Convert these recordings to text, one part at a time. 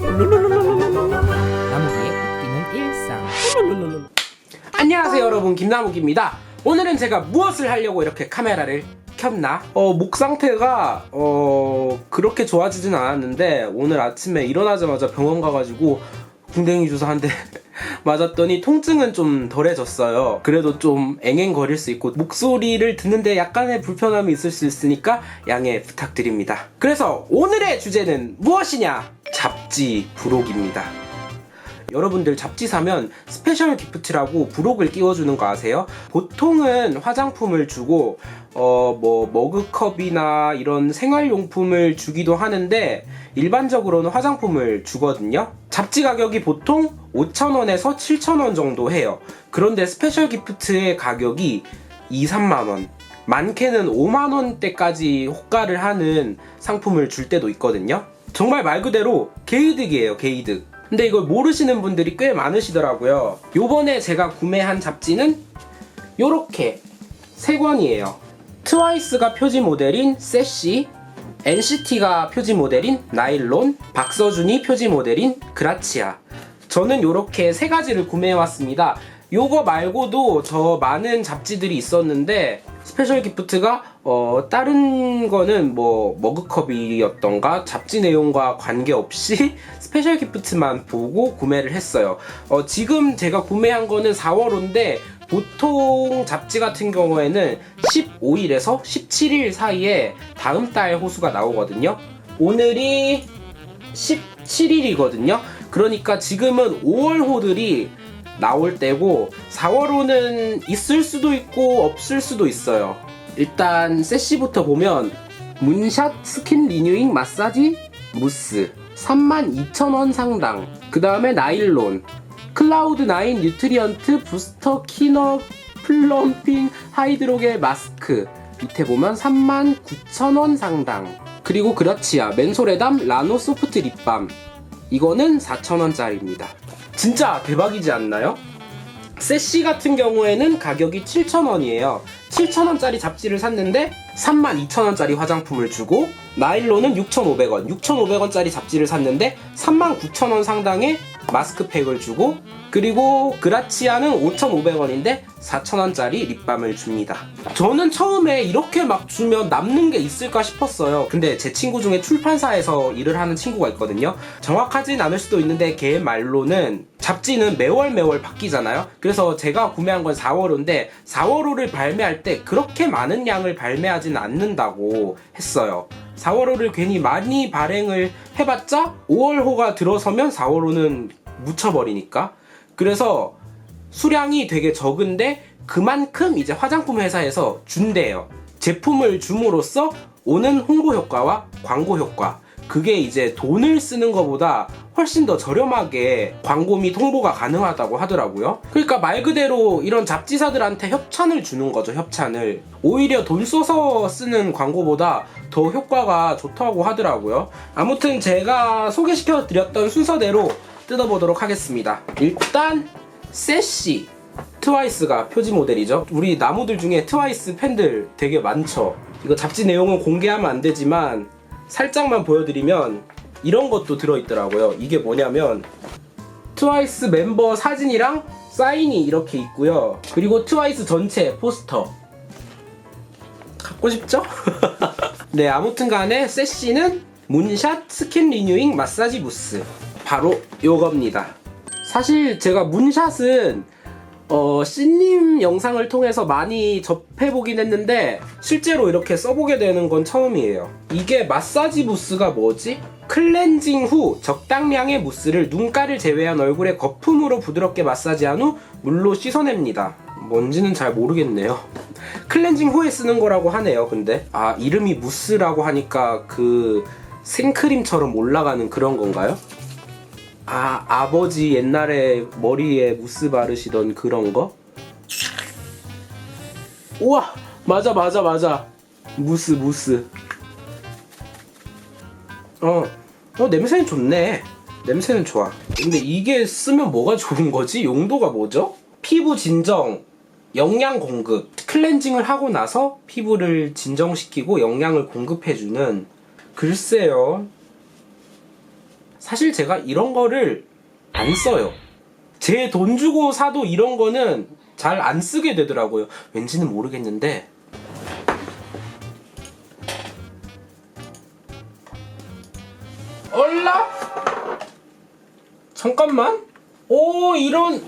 나무기의 웃기는 일상 안녕하세요 여러분 김나무기입니다 오늘은 제가 무엇을 하려고 이렇게 카메라를 켰나? 어, 목 상태가 어, 그렇게 좋아지진 않았는데 오늘 아침에 일어나자마자 병원 가가지고 궁뎅이 주사 한대 맞았더니 통증은 좀 덜해졌어요. 그래도 좀 앵앵거릴 수 있고 목소리를 듣는데 약간의 불편함이 있을 수 있으니까 양해 부탁드립니다. 그래서 오늘의 주제는 무엇이냐? 잡지 부록입니다 여러분들 잡지 사면 스페셜 기프트라고 부록을 끼워주는 거 아세요? 보통은 화장품을 주고 어 뭐 머그컵이나 이런 생활용품을 주기도 하는데 일반적으로는 화장품을 주거든요. 잡지 가격이 보통 5,000원에서 7,000원 정도 해요. 그런데 스페셜 기프트의 가격이 2, 3만 원. 많게는 5만 원대까지 호가를 하는 상품을 줄 때도 있거든요. 정말 말 그대로 게이득이에요, 게이득. 근데 이걸 모르시는 분들이 꽤 많으시더라고요. 요번에 제가 구매한 잡지는 요렇게 세 권이에요. 트와이스가 표지 모델인 세시, NCT가 표지 모델인 나일론, 박서준이 표지 모델인 그라치아. 저는 요렇게 세 가지를 구매해 왔습니다. 요거 말고도 저 많은 잡지들이 있었는데 스페셜 기프트가 어 다른 거는 뭐 머그컵이었던가 잡지 내용과 관계없이 스페셜 기프트만 보고 구매를 했어요. 어 지금 제가 구매한 거는 4월호인데 보통 잡지 같은 경우에는 15일에서 17일 사이에 다음 달 호수가 나오거든요. 오늘이 17일이거든요. 그러니까 지금은 5월 호들이 나올 때고 4월호는 있을 수도 있고 없을 수도 있어요. 일단 세시부터 보면 문샷 스킨 리뉴잉 마사지 무스 32,000원 상당. 그 다음에 나일론 클라우드 9 뉴트리언트 부스터 키너 플럼핑 하이드로겔 마스크 밑에 보면 39,000원 상당. 그리고 그라치아 맨솔에담 라노 소프트 립밤 이거는 4,000원짜리입니다. 진짜 대박이지 않나요? 세시 같은 경우에는 가격이 7,000원이에요. 7,000원짜리 잡지를 샀는데 32,000원짜리 화장품을 주고 나일론은 6,500원, 6,500원짜리 잡지를 샀는데 39,000원 상당의 마스크팩을 주고 그리고 그라치아는 5,500원인데 4,000원짜리 립밤을 줍니다. 저는 처음에 이렇게 막 주면 남는 게 있을까 싶었어요. 근데 제 친구 중에 출판사에서 일을 하는 친구가 있거든요. 정확하진 않을 수도 있는데 걔 말로는 잡지는 매월 매월 바뀌잖아요. 그래서 제가 구매한 건 4월호인데 4월호를 발매할 때 그렇게 많은 양을 발매하진 않는다고 했어요. 4월호를 괜히 많이 발행을 해봤자 5월호가 들어서면 4월호는 묻혀버리니까. 그래서 수량이 되게 적은데 그만큼 이제 화장품 회사에서 준대요. 제품을 줌으로써 오는 홍보 효과와 광고 효과. 그게 이제 돈을 쓰는 것보다 훨씬 더 저렴하게 광고 및 홍보가 가능하다고 하더라고요. 그러니까 말 그대로 이런 잡지사들한테 협찬을 주는 거죠, 협찬을. 오히려 돈 써서 쓰는 광고보다 더 효과가 좋다고 하더라고요. 아무튼 제가 소개시켜 드렸던 순서대로 뜯어보도록 하겠습니다. 일단, 세시. 트와이스가 표지 모델이죠. 우리 나무들 중에 트와이스 팬들 되게 많죠. 이거 잡지 내용은 공개하면 안 되지만 살짝만 보여드리면 이런 것도 들어있더라고요. 이게 뭐냐면 트와이스 멤버 사진이랑 사인이 이렇게 있고요. 그리고 트와이스 전체 포스터. 갖고 싶죠? 네, 아무튼 간에 세시는 문샷 스킨 리뉴잉 마사지 부스. 바로 요겁니다. 사실 제가 문샷은 어, 씨님 영상을 통해서 많이 접해보긴 했는데 실제로 이렇게 써보게 되는 건 처음이에요. 이게 마사지 무스가 뭐지? 클렌징 후 적당량의 무스를 눈가를 제외한 얼굴에 거품으로 부드럽게 마사지한 후 물로 씻어냅니다. 뭔지는 잘 모르겠네요. 클렌징 후에 쓰는 거라고 하네요. 근데 아 이름이 무스라고 하니까 그 생크림처럼 올라가는 그런 건가요? 아, 아버지 옛날에 머리에 무스 바르시던 그런 거? 우와! 맞아, 맞아, 맞아. 무스, 무스. 어, 어, 냄새는 좋네. 냄새는 좋아. 근데 이게 쓰면 뭐가 좋은 거지? 용도가 뭐죠? 피부 진정, 영양 공급. 클렌징을 하고 나서 피부를 진정시키고 영양을 공급해주는 글쎄요. 사실 제가 이런 거를 안 써요. 제 돈 주고 사도 이런 거는 잘 안 쓰게 되더라고요. 왠지는 모르겠는데. 얼라? 잠깐만. 오, 이런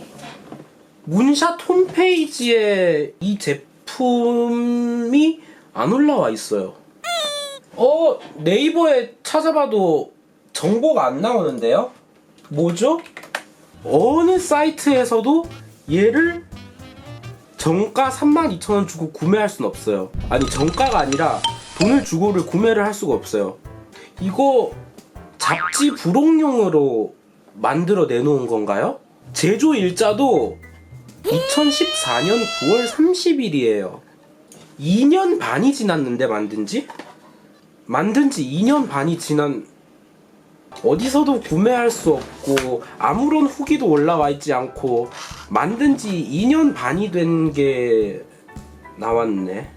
문샷 홈페이지에 이 제품이 안 올라와 있어요. 어, 네이버에 찾아봐도 정보가 안 나오는데요? 뭐죠? 어느 사이트에서도 얘를 정가 32,000원 주고 구매할 순 없어요. 아니, 정가가 아니라 돈을 주고를 구매를 할 수가 없어요. 이거 잡지 부록용으로 만들어 내놓은 건가요? 제조 일자도 2014년 9월 30일이에요. 2년 반이 지났는데 만든 지? 만든 지 2년 반이 지난 어디서도 구매할 수 없고 아무런 후기도 올라와 있지 않고 만든 지 2년 반이 된 게 나왔네.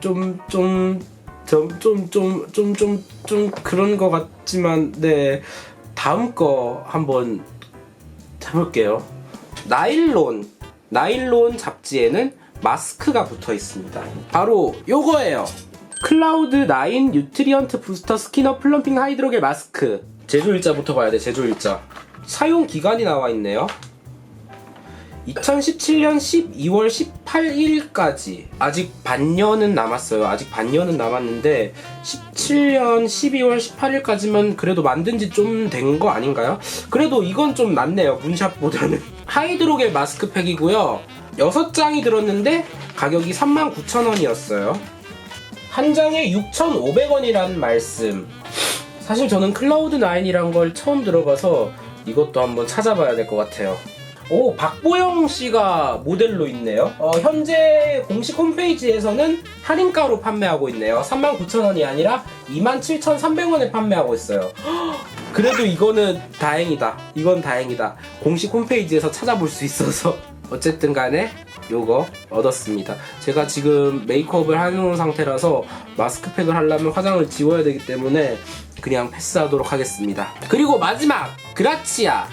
좀 좀 좀 좀 좀 좀 좀 좀 그런 것 같지만 네 다음 거 한번 해볼게요. 나일론 나일론 잡지에는 마스크가 붙어 있습니다. 바로 요거예요. 클라우드 9 뉴트리언트 부스터 스키너 플럼핑 하이드로겔 마스크. 제조일자부터 봐야 돼, 제조일자. 사용 기간이 나와 있네요. 2017년 12월 18일까지 아직 반년은 남았어요. 아직 반년은 남았는데 17년 12월 18일까지면 그래도 만든 지 좀 된 거 아닌가요? 그래도 이건 좀 낫네요. 문샵보다는. 하이드로겔 마스크팩이고요. 6장이 들었는데 가격이 39,000원이었어요. 한 장에 6,500원이라는 말씀. 사실 저는 클라우드 9이란 걸 처음 들어봐서 이것도 한번 찾아봐야 될 것 같아요. 오, 박보영 씨가 모델로 있네요. 어, 현재 공식 홈페이지에서는 할인가로 판매하고 있네요. 39,000원이 아니라 27,300원에 판매하고 있어요. 그래도 이거는 다행이다. 이건 다행이다. 공식 홈페이지에서 찾아볼 수 있어서. 어쨌든 간에 요거 얻었습니다. 제가 지금 메이크업을 하는 상태라서 마스크팩을 하려면 화장을 지워야 되기 때문에 그냥 패스하도록 하겠습니다. 그리고 마지막 그라치아.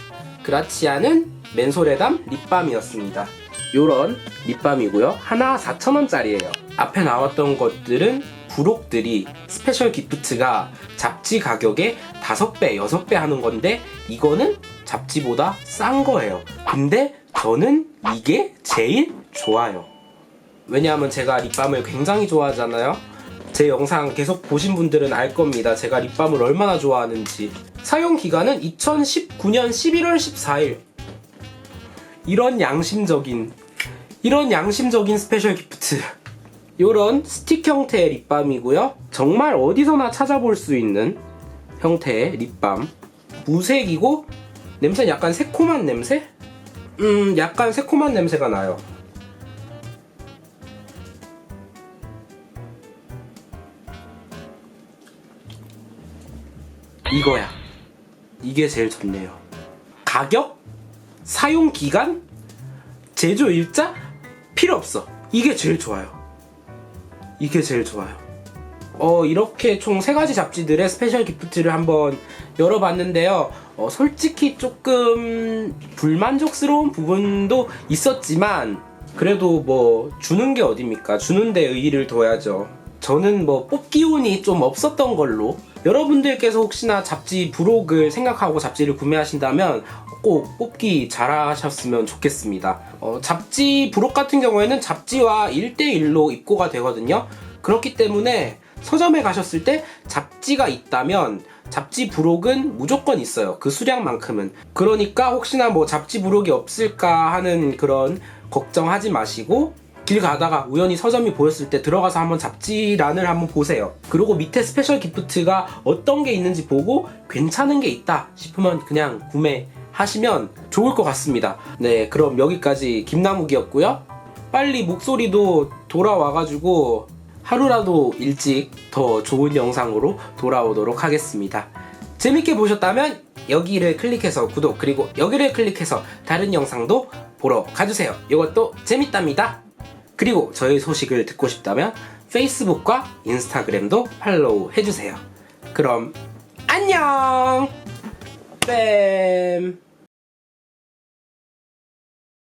그라치아는 맨솔에담 립밤이었습니다. 요런 립밤이고요. 하나 4,000원짜리예요. 앞에 나왔던 것들은 부록들이 스페셜 기프트가 잡지 가격의 5배, 6배 하는 건데 이거는 잡지보다 싼 거예요. 근데 저는 이게 제일 좋아요. 왜냐하면 제가 립밤을 굉장히 좋아하잖아요. 제 영상 계속 보신 분들은 알 겁니다. 제가 립밤을 얼마나 좋아하는지. 사용 기간은 2019년 11월 14일. 이런 양심적인, 이런 양심적인 스페셜 기프트. 요런 스틱 형태의 립밤이고요. 정말 어디서나 찾아볼 수 있는 형태의 립밤. 무색이고, 냄새는 약간 새콤한 냄새? 음, 약간 새콤한 냄새가 나요. 이거야. 이게 제일 좋네요. 가격? 사용 기간? 제조 일자? 필요 없어. 이게 제일 좋아요. 이게 제일 좋아요. 어, 이렇게 총 세 가지 잡지들의 스페셜 기프트를 한번 열어봤는데요. 어, 솔직히 조금 불만족스러운 부분도 있었지만, 그래도 뭐, 주는 게 어딥니까? 주는데 의의를 둬야죠. 저는 뭐, 뽑기 운이 좀 없었던 걸로. 여러분들께서 혹시나 잡지 부록을 생각하고 잡지를 구매하신다면, 꼭 뽑기 잘하셨으면 좋겠습니다. 어, 잡지 부록 같은 경우에는 잡지와 1대1로 입고가 되거든요. 그렇기 때문에 서점에 가셨을 때 잡지가 있다면 잡지 부록은 무조건 있어요. 그 수량만큼은. 그러니까 혹시나 뭐 잡지 부록이 없을까 하는 그런 걱정하지 마시고 길 가다가 우연히 서점이 보였을 때 들어가서 한번 잡지란을 한번 보세요. 그리고 밑에 스페셜 기프트가 어떤 게 있는지 보고 괜찮은 게 있다 싶으면 그냥 구매하시면 좋을 것 같습니다. 네, 그럼 여기까지 김나무기였고요. 빨리 목소리도 돌아와가지고 하루라도 일찍 더 좋은 영상으로 돌아오도록 하겠습니다. 재밌게 보셨다면 여기를 클릭해서 구독 그리고 여기를 클릭해서 다른 영상도 보러 가주세요. 이것도 재밌답니다. 그리고 저희 소식을 듣고 싶다면 페이스북과 인스타그램도 팔로우 해주세요. 그럼 안녕! 뺨.